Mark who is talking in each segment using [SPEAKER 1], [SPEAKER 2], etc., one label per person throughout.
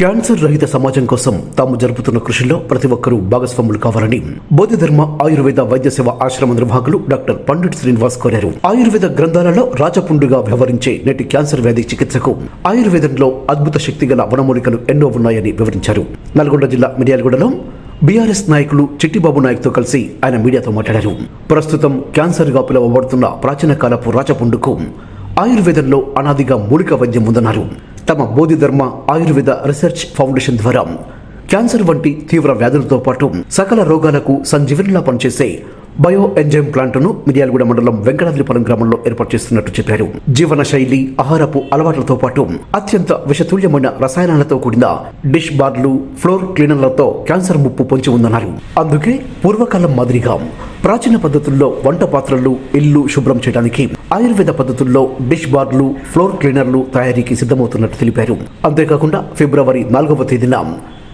[SPEAKER 1] Cancer రహిత సమాజం కోసం తాము జరుపుతున్న కృషిలో ప్రతి ఒక్కరూ భాగస్వాములు కావాలని బోధిధర్మ ఆయుర్వేద వైద్య సేవ ఆశ్రమ నిర్వాహకులు డాక్టర్ పండిట్ శ్రీనివాస్ కోరారు. ఆయుర్వేద గ్రంథాలలో రాజపుండుగా వ్యవహరించే నేటి క్యాన్సర్ వ్యాధి చికిత్సకు ఆయుర్వేదంలో అద్భుత శక్తి గల వనమూలికలు ఎన్నో ఉన్నాయని వివరించారు. నల్గొండ జిల్లా మిర్యాలగూడలో బీఆర్ఎస్ నాయకులు చిట్టిబాబు నాయక్తో కలిసి ఆయన మీడియాతో మాట్లాడారు. ప్రస్తుతం క్యాన్సర్గా పిలువబడుతున్న ప్రాచీన కాలపు రాచపుండుకు ఆయుర్వేదంలో అనాదిగా మూలిక వైద్యం ఉందన్నారు. తమ బోధిధర్మ ఆయుర్వేద రీసెర్చ్ ఫౌండేషన్ ద్వారా క్యాన్సర్ వంటి తీవ్ర వ్యాధులతో పాటు సకల రోగాలకు సంజీవనిలా పనిచేసే బయో ఎంజైమ్ ప్లాంట్ను మిర్యాలగూడ మండలం వెంకటాద్రిపురం గ్రామంలో ఏర్పాటు చేస్తున్నట్టు చెప్పారు. జీవన శైలి ఆహారపు అలవాట్లతో పాటు అత్యంత విషతుల్యమైన రసాయనాలతో కూడిన డిష్ బార్లు ఫ్లోర్ క్లీనర్లతో క్యాన్సర్ ముప్పు పొంచి ఉందన్నారు. అందుకే పూర్వకాలం మాదిరిగా ప్రాచీన పద్ధతుల్లో వంట పాత్రలు ఇల్లు శుభ్రం చేయడానికి ఆయుర్వేద పద్ధతుల్లో డిష్ బార్లు ఫ్లోర్ క్లీనర్లు తయారీకి సిద్ధమవుతున్నట్టు తెలిపారు. అంతేకాకుండా ఫిబ్రవరి నాలుగవ తేదీన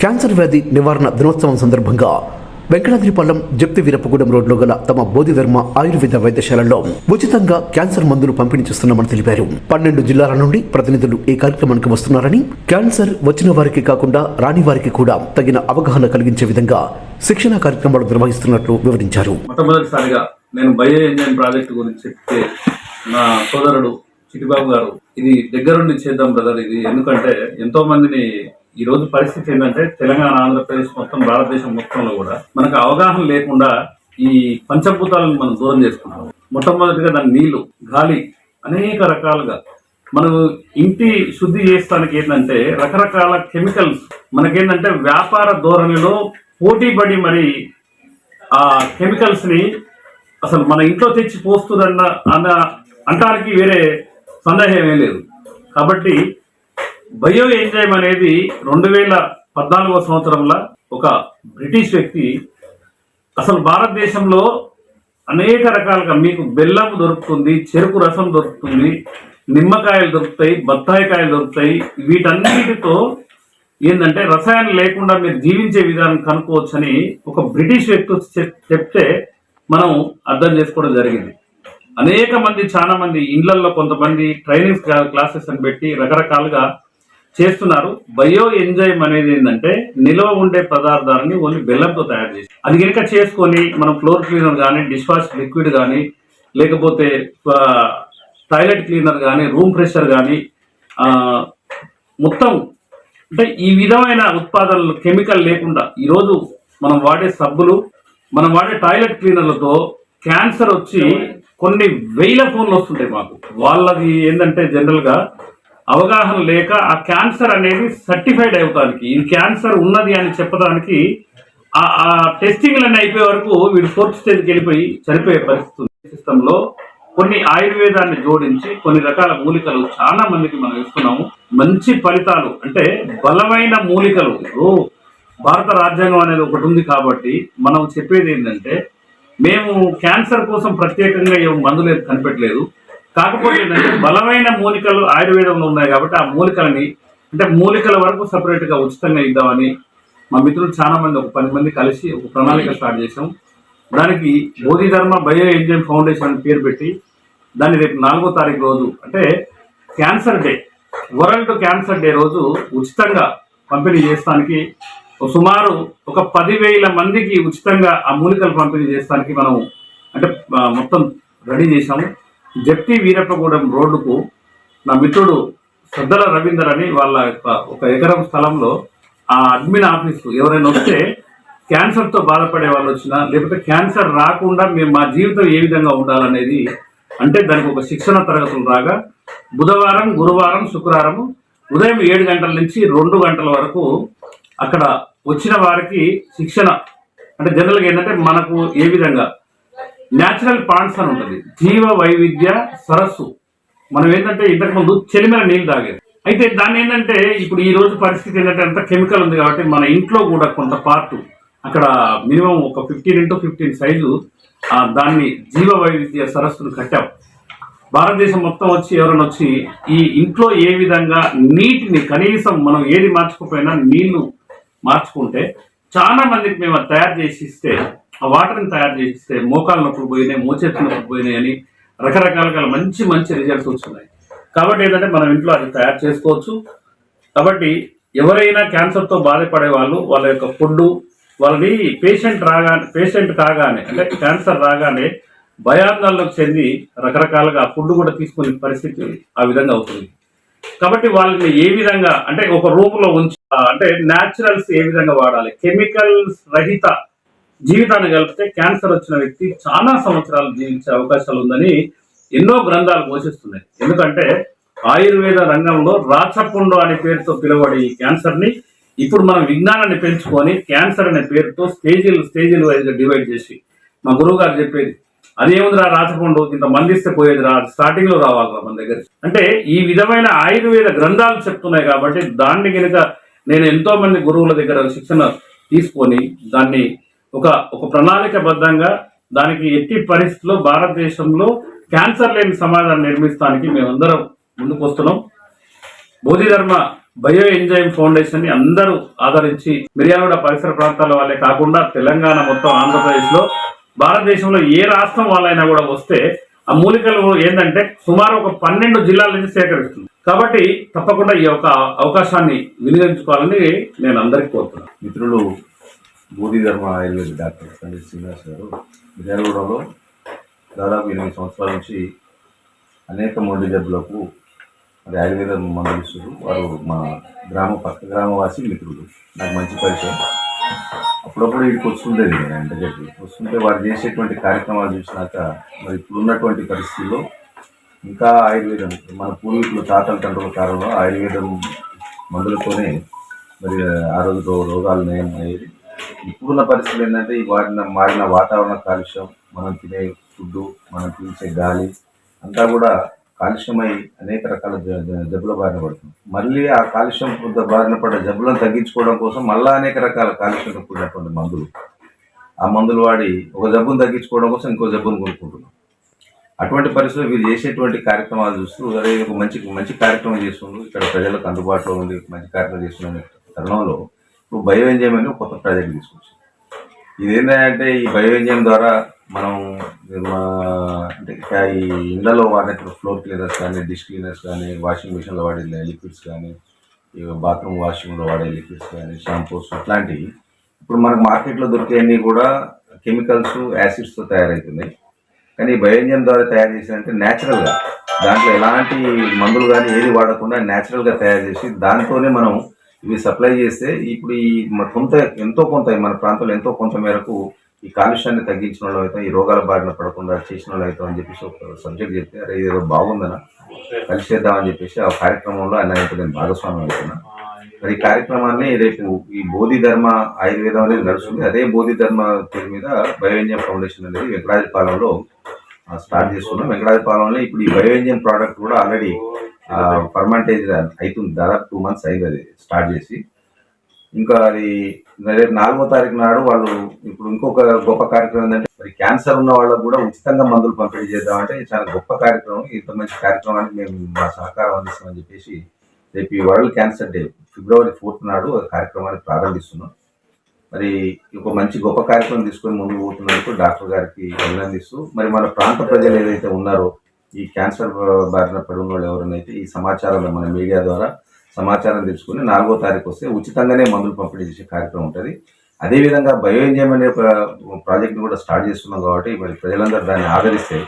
[SPEAKER 1] క్యాన్సర్ వ్యాధి నివారణ దినోత్సవం సందర్భంగా వెంకటాద్రిపాలెం జప్తి వీరప్పగూడెం రోడ్లో గల తమ బోధిధర్మ ఆయుర్వేద వైద్యశాలలో ఉచితంగా క్యాన్సర్ మందులు పంపిణీ చేస్తున్నామని తెలిపారు. పన్నెండు జిల్లాల నుండి ప్రతినిధులు ఈ కార్యక్రమానికి వస్తున్నారని క్యాన్సర్ వచ్చిన వారికి కాకుండా రాని వారికి కూడా తగిన అవగాహన కలిగించే విధంగా శిక్షణ కార్యక్రమాలు నిర్వహిస్తున్నట్లు వివరించారు.
[SPEAKER 2] మొట్టమొదటిసారిగా నేను బయో ఇంజన్ ప్రాజెక్టు గురించి చెప్తే నా సోదరుడు చిటిబాబు గారు. ఇది దగ్గరుండి చేద్దాం బ్రదర్ ఇది ఎందుకంటే ఎంతో మందిని ఈ రోజు పరిస్థితి ఏంటంటే తెలంగాణ ఆంధ్రప్రదేశ్ మొత్తం భారతదేశం మొత్తంలో కూడా మనకు అవగాహన లేకుండా ఈ పంచభూతాలను మనం దూరం చేసుకున్నాం మొట్టమొదటిగా దాని నీళ్ళు గాలి అనేక రకాలుగా మనం ఇంటి శుద్ధి చేస్తానికి ఏంటంటే రకరకాల కెమికల్స్. మనకేంటంటే వ్యాపార ధోరణిలో పోటీ పడి మరి ఆ కెమికల్స్ని అసలు మన ఇంట్లో తెచ్చి పోస్తుందన్న అన్న అంటానికి వేరే సందేహం ఏం లేదు. కాబట్టి బయో ఎంజైమ్ అనేది రెండు వేల పద్నాలుగో సంవత్సరంలో ఒక బ్రిటిష్ వ్యక్తి అసలు భారతదేశంలో అనేక రకాలుగా మీకు బెల్లం దొరుకుతుంది చెరుకు రసం దొరుకుతుంది నిమ్మకాయలు దొరుకుతాయి బత్తాయికాయలు దొరుకుతాయి. వీటన్నిటితో ఏంటంటే రసాయనం లేకుండా మీరు జీవించే విధానం కనుక్కోవచ్చని ఒక బ్రిటిష్ వ్యక్తి చెప్- చెప్తే మనం అర్థం చేసుకోవడం జరిగింది. అనేక మంది చాలా మంది ఇండ్లల్లో కొంతమంది ట్రైనింగ్ క్లాసెస్ అని పెట్టి రకరకాలుగా చేస్తున్నారు. బయో ఎంజైమ్ అనేది ఏంటంటే నిల్వ ఉండే పదార్థాలని ఓన్లీ బెల్లంతో తయారు చేసి అది కనుక చేసుకొని మనం ఫ్లోర్ క్లీనర్ కానీ డిష్ వాష్ లిక్విడ్ కానీ లేకపోతే టాయిలెట్ క్లీనర్ కానీ రూమ్ ఫ్రెషర్ కానీ మొత్తం అంటే ఈ విధమైన ఉత్పాదనలు కెమికల్ లేకుండా ఈరోజు మనం వాడే సబ్బులు మనం వాడే టాయిలెట్ క్లీనర్లతో క్యాన్సర్ వచ్చి కొన్ని వేల ఫోన్లు వస్తుంటాయి మాకు. వాళ్ళది ఏంటంటే జనరల్గా అవగాహన లేక ఆ క్యాన్సర్ అనేది సర్టిఫైడ్ అవటానికి ఇది క్యాన్సర్ ఉన్నది అని చెప్పడానికి ఆ టెస్టింగ్లన్నీ అయిపోయే వరకు వీడు ఫోర్త్ స్టేజ్కి వెళ్ళిపోయి చనిపోయే పరిస్థితి సిస్టంలో కొన్ని ఆయుర్వేదాన్ని జోడించి కొన్ని రకాల మూలికలు చాలా మందికి మనం ఇస్తున్నాము. మంచి ఫలితాలు అంటే బలమైన మూలికలు. భారత రాజ్యాంగం అనేది ఒకటి ఉంది కాబట్టి మనం చెప్పేది ఏంటంటే మేము క్యాన్సర్ కోసం ప్రత్యేకంగా ఏం మందులు కనిపెట్టలేదు. కాకపోతే ఏంటంటే బలమైన మూలికలు ఆయుర్వేదంలో ఉన్నాయి కాబట్టి ఆ మూలికలని అంటే మూలికల వరకు సపరేట్గా ఉచితంగా ఇద్దామని మా మిత్రులు చాలా మంది ఒక పది మంది కలిసి ఒక ప్రణాళిక స్టార్ట్ చేసాం దానికి బోధిధర్మ బయో ఇంజిన్ ఫౌండేషన్ అని పేరు పెట్టి దాన్ని రేపు నాలుగో తారీఖు రోజు అంటే cancer day world cancer day రోజు ఉచితంగా పంపిణీ చేస్తానికి సుమారు ఒక పదివేల మందికి ఉచితంగా ఆ మూలికలు పంపిణీ చేస్తానికి మనం అంటే మొత్తం రెడీ చేశాము. జప్తి వీరప్పగూడెం రోడ్డుకు నా మిత్రుడు సద్దల రవీందర్ అని వాళ్ళ యొక్క ఒక ఎకరం స్థలంలో ఆ అడ్మిన్ ఆఫీసు ఎవరైనా వస్తే క్యాన్సర్తో బాధపడే వాళ్ళు వచ్చినా లేకపోతే క్యాన్సర్ రాకుండా మేము మా జీవితం ఏ విధంగా ఉండాలనేది అంటే దానికి ఒక శిక్షణ తరగతులు రాగా బుధవారం గురువారం శుక్రవారం ఉదయం ఏడు గంటల నుంచి రెండు గంటల వరకు అక్కడ వచ్చిన వారికి శిక్షణ. అంటే జనరల్గా ఏంటంటే మనకు ఏ విధంగా? న్యాచురల్ పాండ్స్ అని ఉంటుంది. జీవ వైవిధ్య సరస్సు. మనం ఏంటంటే ఇంతకు ముందు చెలిమిన నీళ్ళు తాగేది అయితే దాన్ని ఏంటంటే ఇప్పుడు ఈ రోజు పరిస్థితి ఏంటంటే అంత కెమికల్ ఉంది కాబట్టి మన ఇంట్లో కూడా కొంత పార్ట్ అక్కడ మినిమం ఒక ఫిఫ్టీన్ ఇంటూ ఫిఫ్టీన్ సైజు దాన్ని జీవ వైవిధ్య సరస్సును కట్టాం. భారతదేశం మొత్తం వచ్చి ఎవరైనా వచ్చి ఈ ఇంట్లో ఏ విధంగా నీటిని కనీసం మనం ఏది మార్చుకోపోయినా నీళ్ళు మార్చుకుంటే చాలా మందికి మేము అది తయారు చేసి ఇస్తే ఆ వాటర్ని తయారు చేసి ఇస్తే మోకాలు నొప్పులు పోయినాయి మోచేతులు నొప్పులు పోయినాయి అని రకరకాలుగా మంచి మంచి రిజల్ట్స్ వస్తున్నాయి కాబట్టి ఏంటంటే మనం ఇంట్లో అది తయారు చేసుకోవచ్చు. కాబట్టి ఎవరైనా క్యాన్సర్తో బాధపడే వాళ్ళు వాళ్ళ యొక్క ఫుడ్ వాళ్ళని పేషెంట్ రాగానే పేషెంట్ కాగానే అంటే క్యాన్సర్ రాగానే భయాందోళనకు చెంది రకరకాలుగా ఫుడ్ కూడా తీసుకునే పరిస్థితి ఆ విధంగా అవుతుంది. కాబట్టి వాళ్ళని ఏ విధంగా అంటే ఒక రూపంలో ఉంచి అంటే న్యాచురల్స్ ఏ విధంగా వాడాలి? కెమికల్స్ రహిత జీవితాన్ని కలిపితే క్యాన్సర్ వచ్చిన వ్యక్తి చాలా సంవత్సరాలు జీవించే అవకాశాలు ఉందని ఎన్నో గ్రంథాలు ఘోషిస్తున్నాయి ఎందుకంటే ఆయుర్వేద రంగంలో రాచపుండు అనే పేరుతో పిలువడే ఈ క్యాన్సర్ని ఇప్పుడు మనం విజ్ఞానాన్ని పెంచుకొని క్యాన్సర్ అనే పేరుతో స్టేజీలు స్టేజీలు వైజ్గా డివైడ్ చేసి మా గురువు గారు చెప్పేది అదేముందిరా రాచపండు ఇంత మందిస్తే పోయేది రా స్టార్టింగ్లో రావాలిరా మన దగ్గర అంటే ఈ విధమైన ఆయుర్వేద గ్రంథాలు చెప్తున్నాయి కాబట్టి దాన్ని కనుక నేను ఎంతో మంది గురువుల దగ్గర శిక్షణ తీసుకొని దాన్ని ఒక ఒక ప్రణాళికబద్ధంగా దానికి ఎట్టి పరిస్థితుల్లో భారతదేశంలో క్యాన్సర్ లేని సమాజాన్ని నిర్మిస్తానికి మేమందరం ముందుకు వస్తున్నాం బోధిధర్మ బయో ఎంజైమ్ ఫౌండేషన్ని అందరూ ఆదరించి మిర్యాలగూడ పరిసర ప్రాంతాల వాళ్ళే కాకుండా తెలంగాణ మొత్తం ఆంధ్రప్రదేశ్లో భారతదేశంలో ఏ రాష్ట్రం వాళ్ళైనా కూడా వస్తే ఆ మూలికలు ఏంటంటే సుమారు ఒక పన్నెండు జిల్లాల నుంచి సేకరిస్తుంది. కాబట్టి తప్పకుండా ఈ యొక్క అవకాశాన్ని వినియోగించుకోవాలని నేను అందరికీ కోరుతున్నాను.
[SPEAKER 3] మిత్రులు బోధిధర్మ ఆయుర్వేద డాక్టర్ పండిత్ శ్రీనివాస్ గారు విజయవాడలో దాదాపు ఎనిమిది సంవత్సరాల నుంచి అనేక మొండి జబ్బులకు మరి ఆయుర్వేద మందులు వారు మా గ్రామ పక్క గ్రామవాసి మిత్రులు. నాకు మంచి పరిచయం. అప్పుడప్పుడు వీడికి వస్తుండేది నేను ఆయన వస్తుంటే వారు చేసేటువంటి కార్యక్రమాలు చూసినాక మరి ఇప్పుడున్నటువంటి పరిస్థితుల్లో ఇంకా ఆయుర్వేదం మన పూర్వీకులు తాతల తండ్రుల కాలంలో ఆయుర్వేదం మందులతోనే మరి ఆ రోజు రోగాలు నయం అయ్యేది ఇప్పుడున్న పరిస్థితులు ఏంటంటే ఈ వాడిన మారిన వాతావరణ కాలుష్యం మనం తినే ఫుడ్ మనం పీల్చే గాలి అంతా కూడా కాలుష్యమై అనేక రకాల జ- జబ్బుల బారిన పడుతుంది. మళ్ళీ ఆ కాలుష్యం బారిన పడ్డ జబ్బులను తగ్గించుకోవడం కోసం మళ్ళీ అనేక రకాల కాలుష్యంతో కూడినటువంటి మందులు. ఆ మందులు వాడి ఒక జబ్బును తగ్గించుకోవడం కోసం ఇంకో జబ్బును కొనుక్కుంటున్నాం. అటువంటి పరిస్థితులు వీరు చేసేటువంటి కార్యక్రమాలు చూస్తూ అదే ఒక మంచి మంచి కార్యక్రమం చేస్తున్నారు ఇక్కడ ప్రజలకు అందుబాటులో ఉంది మంచి కార్యక్రమం చేస్తున్న తరుణంలో ఇప్పుడు బయో ఎంజైమ్ అని కొత్త ప్రాజెక్ట్ తీసుకొచ్చింది. ఇది ఏంటంటే ఈ బయో ద్వారా మనం అంటే ఈ ఇళ్ళలో వాడేటప్పుడు ఫ్లోర్ క్లీనర్స్ కానీ డిష్ క్లీనర్స్ కానీ వాషింగ్ మిషన్లో వాడే లిక్విడ్స్ కానీ బాత్రూమ్ వాషింగ్లో వాడే లిక్విడ్స్ కానీ షాంపూస్ అట్లాంటివి. ఇప్పుడు మనకు మార్కెట్లో దొరికేవన్నీ కూడా కెమికల్స్ యాసిడ్స్తో తయారవుతున్నాయి. కానీ ఈ బయోంజన్ ద్వారా తయారు చేసినంటే న్యాచురల్గా దాంట్లో ఎలాంటి మందులు కానీ ఏది వాడకుండా న్యాచురల్గా తయారు చేసి దాంతోనే మనం ఇవి సప్లై చేస్తే ఇప్పుడు ఈ కొంత ఎంతో కొంత మన ప్రాంతంలో ఎంతో కొంత మేరకు ఈ కాలుష్యాన్ని తగ్గించిన వాళ్ళు అవుతాం ఈ రోగాల బారిన పడకుండా చేసిన వాళ్ళు అవుతాం అని చెప్పేసి ఒక సబ్జెక్ట్ చెప్తే అరే ఏదో బాగుందనా? కలిసి చేద్దామని చెప్పేసి ఆ కార్యక్రమంలో ఆయన నేను భాగస్వామ్యం అవుతున్నా. మరి ఈ కార్యక్రమాన్ని రేపు ఈ బోధి ధర్మ ఆయుర్వేదం అనేది నడుస్తుంది. అదే బోధి ధర్మ పేరు మీద బయోఎంజియం ఫౌండేషన్ అనేది వెంకటాజపాలెంలో స్టార్ట్ చేస్తున్నాం. వెంకటాజపాలెంలో ఇప్పుడు ఈ బయోఎంజియం ప్రోడక్ట్ కూడా ఆల్రెడీ పర్మంటేజ్ అవుతుంది దాదాపు టూ మంత్స్ అయింది అది స్టార్ట్ చేసి. ఇంకా అది రేపు నాలుగో తారీఖు నాడు వాళ్ళు ఇప్పుడు ఇంకొక గొప్ప కార్యక్రమం ఏంటంటే మరి క్యాన్సర్ ఉన్న వాళ్ళకు కూడా ఉచితంగా మందులు పంపిణీ చేద్దామంటే చాలా గొప్ప కార్యక్రమం. ఇంత మంచి కార్యక్రమానికి మేము మా సహకారం అందిస్తామని చెప్పేసి రేపు ఈ world cancer day February fourth నాడు ఆ కార్యక్రమాన్ని ప్రారంభిస్తున్నాం. మరి ఒక మంచి గొప్ప కార్యక్రమం తీసుకొని ముందుకు పోతున్నందుకు డాక్టర్ గారికి అభినందిస్తూ మరి మన ప్రాంత ప్రజలు ఏదైతే ఉన్నారో ఈ క్యాన్సర్ బారిన పడి ఉన్న వాళ్ళు అయితే ఈ సమాచారం మన మీడియా ద్వారా సమాచారం తెలుసుకుని నాలుగో తారీఖు వస్తే ఉచితంగానే మందులు పంపిణీ చేసే కార్యక్రమం ఉంటుంది. అదేవిధంగా బయో ఎంజైమ్ అనే ప్రాజెక్ట్ని కూడా స్టార్ట్ చేస్తున్నాం కాబట్టి మరి ప్రజలందరూ దాన్ని ఆదరిస్తే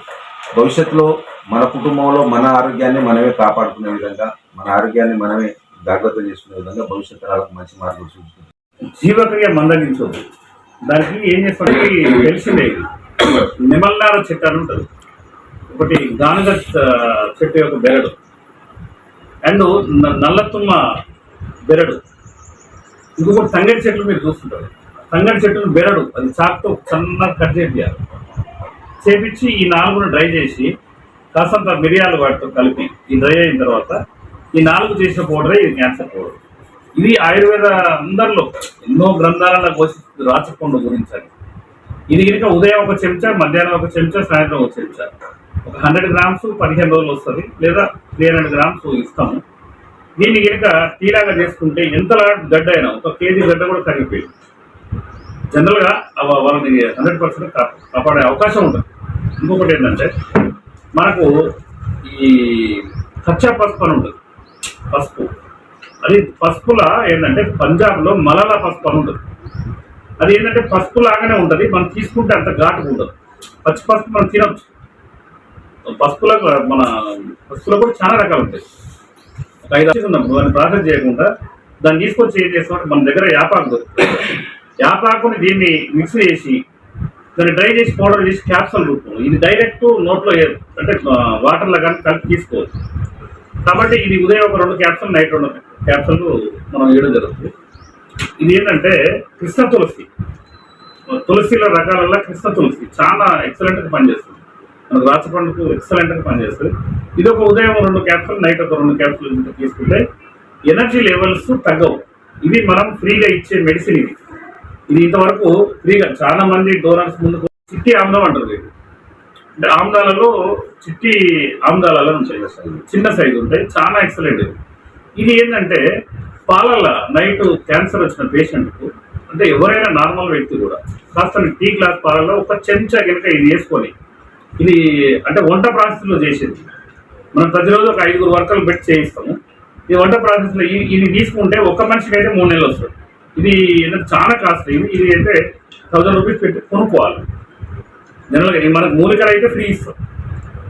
[SPEAKER 3] భవిష్యత్తులో మన కుటుంబంలో మన ఆరోగ్యాన్ని మనమే కాపాడుకునే విధంగా మన ఆరోగ్యాన్ని మనమే జాగ్రత్త చేసుకునే విధంగా భవిష్యత్తు తరాలకు మంచి మార్గం చూపిస్తుంది.
[SPEAKER 2] జీవక్రియ మందగించొద్దు. దానికి ఏం చేస్తామంటే తెలిసిందే నిమల్నార చెట్టు అని ఉంటుంది. ఒకటి గానుగ చెట్టు యొక్క బెరడు. అండ్ నల్లతుమ్మ బెరడు. ఇంకొకటి తంగడి చెట్లు మీరు చూస్తుంటారు. తంగడి చెట్టును బెరడు అది చాక్తో సన్నగా కట్ చేయాలి చేపించి ఈ నాలుగును డ్రై చేసి కాసంత మిరియాలు వాటితో కలిపి ఈ డ్రై అయిన తర్వాత ఈ నాలుగు చేసిన పౌడరే ఇది క్యాన్సర్ పౌడర్. ఇది ఆయుర్వేద అందరిలో ఎన్నో గ్రంథాలలో ఘోషిస్తుంది రాచకొండ గురించి ఇది కనుక ఉదయం ఒక చెంచా మధ్యాహ్నం ఒక చెంచా సాయంత్రం ఒక చెంచా. ఒక హండ్రెడ్ గ్రామ్స్ పదిహేను రోజులు వస్తుంది. లేదా త్రీ హండ్రెడ్ గ్రామ్స్ ఇస్తాము. దీన్ని కనుక టీలాగా చేసుకుంటే ఎంత గడ్డ అయినా ఒక కేజీ గడ్డ కూడా కరిగిపోయింది జనరల్గా వాళ్ళని హండ్రెడ్ పర్సెంట్ కాపాడే అవకాశం ఉంటుంది. ఇంకొకటి ఏంటంటే మనకు ఈ కచ్చా పసుపు అని ఉంటుంది. పసుపు. అది పసుపుల ఏంటంటే పంజాబ్లో మలల పసుపు అని ఉంటుంది. అది ఏంటంటే పసుపు లాగానే ఉంటుంది. మనం తీసుకుంటే అంత ఘాటుగా ఉండదు. పచ్చి పసుపు మనం తినవచ్చు పసుపులకు మన పసుపులో కూడా చాలా రకాలు ఉంటాయి ఒక ఐదు వచ్చి దాన్ని ప్రాసెస్ చేయకుండా దాన్ని తీసుకొచ్చి ఏం చేస్తామంటే మన దగ్గర యాపాకు దొరుకుతుంది యాపాకుని దీన్ని మిక్స్ చేసి దాన్ని డ్రై చేసి పౌడర్ చేసి క్యాప్సూల్ రూపంలో. ఇది డైరెక్ట్ నోట్లో వేయదు అంటే వాటర్లో కానీ కలిపి తీసుకోవచ్చు. కాబట్టి ఇది ఉదయం ఒక రెండు క్యాప్సూల్ నైట్ రెండు క్యాప్సూల్ మనం వేయడం జరుగుతుంది. ఇది ఏంటంటే కృష్ణ తులసి. తులసిల రకాలలో కృష్ణ తులసి. చాలా ఎక్సలెంట్గా పనిచేస్తుంది. మనకు రాచపండుకు ఎక్సలెంట్గా పనిచేస్తుంది. ఇది ఒక ఉదయం రెండు క్యాప్సూల్ నైట్ ఒక రెండు క్యాప్సూల్ తీసుకుంటే ఎనర్జీ లెవెల్స్ తగ్గవు. ఇది మనం ఫ్రీగా ఇచ్చే మెడిసిన్ ఇది ఇది ఇంతవరకు ఫ్రీగా చాలా మంది డోనర్స్ ముందుకు చిట్టి ఆమ్లం అంటారు అంటే ఆమ్దాలలో చిట్టి ఆమ్దాలలో ఉంటాయి. చిన్న సైజు ఉంటాయి. చాలా ఎక్సలెంట్ ఇది ఇది ఏంటంటే పాలల నైట్ క్యాన్సర్ వచ్చిన పేషెంట్కు అంటే ఎవరైనా నార్మల్ వ్యక్తి కూడా కాస్త టీ గ్లాస్ పాలలో ఒక చెంచా కనుక ఇది వేసుకొని ఇది అంటే వంట ప్రాసెస్లో చేసేది. మనం ప్రతిరోజు ఒక ఐదుగురు వర్కర్లు పెట్టి చేయిస్తాము. ఈ వంట ప్రాసెస్లో ఇది తీసుకుంటే ఒక మనిషికి అయితే మూడు నెలలు వస్తుంది. ఇది ఏంటంటే చాలా కాస్ట్లీ. ఇది ఇది అయితే థౌజండ్ రూపీస్ పెట్టి కొనుక్కోవాలి. జనరల్గా ఇది మనకు మూలికలు అయితే ఫ్రీ ఇస్తాం.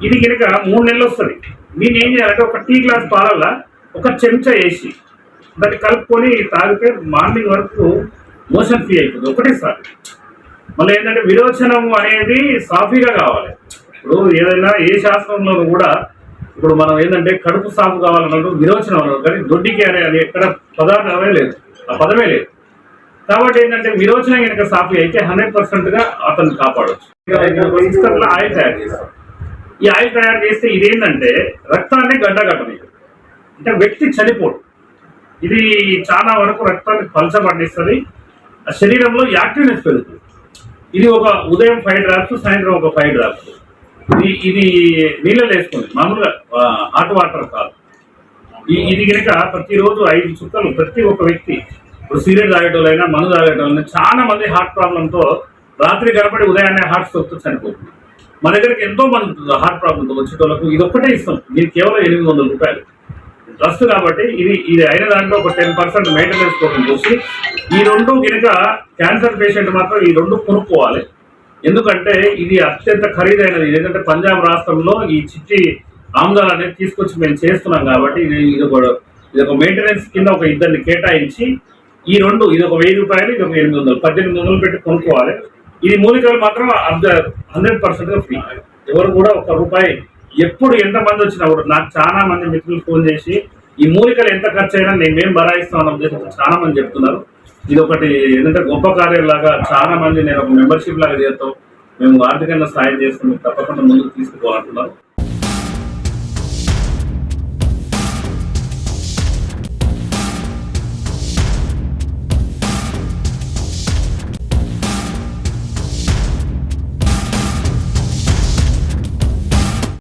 [SPEAKER 2] ఇది కనుక మూడు నెలలు వస్తుంది. దీన్ని ఏం చేయాలంటే ఒక టీ గ్లాస్ పాలల్లో ఒక చెంచా వేసి దాన్ని కలుపుకొని తాగితే మార్నింగ్ వరకు మోషన్ ఫ్రీ అవుతుంది ఒకటేసారి. మళ్ళీ ఏంటంటే విరోచనం అనేది సాఫీగా కావాలి. ఇప్పుడు ఏదైనా ఏ శాస్త్రంలో కూడా ఇప్పుడు మనం ఏంటంటే కడుపు సాఫ్ కావాలన్నప్పుడు విరోచనం అన్నారు. కానీ దొడ్డికి అనే అది ఎక్కడ పదార్థమే లేదు. ఆ పదమే లేదు. కాబట్టి ఏంటంటే విరోచనం కనుక సాఫీ అయితే హండ్రెడ్ పర్సెంట్గా అతన్ని కాపాడవచ్చు సిస్టమ్ ఆయిల్ తయారు చేస్తాం. ఈ ఆయిల్ తయారు చేస్తే ఇదేంటంటే రక్తాన్ని గడ్డ కట్టనీయదు అంటే వ్యక్తి చనిపోడు. ఇది చాలా వరకు రక్తాన్ని పలచబడిస్తుంది ఆ శరీరంలో యాక్టివ్నెస్ పెరుగుతుంది. ఇది ఒక ఉదయం ఫైవ్ డ్రాప్స్ సాయంత్రం ఒక ఫైవ్ డ్రాప్స్ ఇది ఇది నీళ్ళలో వేసుకుంది మామూలుగా హాట్ వాటర్ కాదు. ఈ- ఇది కనుక ప్రతిరోజు ఐదు చుక్కలు ప్రతి ఒక్క వ్యక్తి ఇప్పుడు సీరియడ్ తాగేటోళ్ళైనా మందు తాగేటోళ్ళైనా చాలా మంది హార్ట్ ప్రాబ్లంతో రాత్రి కనపడి ఉదయాన్నే హార్ట్ స్ట్రోక్తో చనిపోతుంది మన దగ్గరికి ఎంతో మంది హార్ట్ ప్రాబ్లంతో వచ్చేటోళ్ళకు ఇది ఒక్కటే ఇస్తాం. ఇది కేవలం ఎనిమిది వందల రూపాయలు. ట్రస్ట్ కాబట్టి ఇది ఇది అయిన దాంట్లో ఒక టెన్ పర్సెంట్ మెయింటెనెన్స్ కోసం చూసి ఈ రెండు కనుక క్యాన్సర్ పేషెంట్ మాత్రం ఈ రెండు కొనుక్కోవాలి. ఎందుకంటే ఇది అత్యంత ఖరీదైనది. ఎందుకంటే పంజాబ్ రాష్ట్రంలో ఈ చిట్టి ఆమ్దాలు అనేది తీసుకొచ్చి మేము చేస్తున్నాం కాబట్టి ఇది ఇది ఒక ఇది ఒక మెయింటెనెన్స్ కింద ఒక ఇద్దరిని కేటాయించి ఈ రెండు ఇది ఒక వెయ్యి రూపాయలు ఇది ఒక ఎనిమిది వందలు పద్దెనిమిది వందలు పెట్టి కొనుక్కోవాలి. ఇది మూలికలు మాత్రం హండ్రెడ్ పర్సెంట్గా ఫ్రీ ఎవరు కూడా ఒక రూపాయి ఎప్పుడు ఎంత మంది వచ్చినా కూడా నాకు చాలా మంది మిత్రులు ఫోన్ చేసి ఈ మూలికలు ఎంత ఖర్చు అయినా మేమేం మేము బరాయిస్తాం అన్న ఉద్దేశంతో చాలా మంది చెప్తున్నారు. ఇది ఒకటి ఏంటంటే గొప్ప కార్యం లాగా చాలా మంది నేను ఒక మెంబర్షిప్ లాగా చేస్తాం. మేము ఆర్థికంగా సాయం చేస్తాం తప్పకుండా ముందుకు తీసుకుపోవాలంటున్నారు.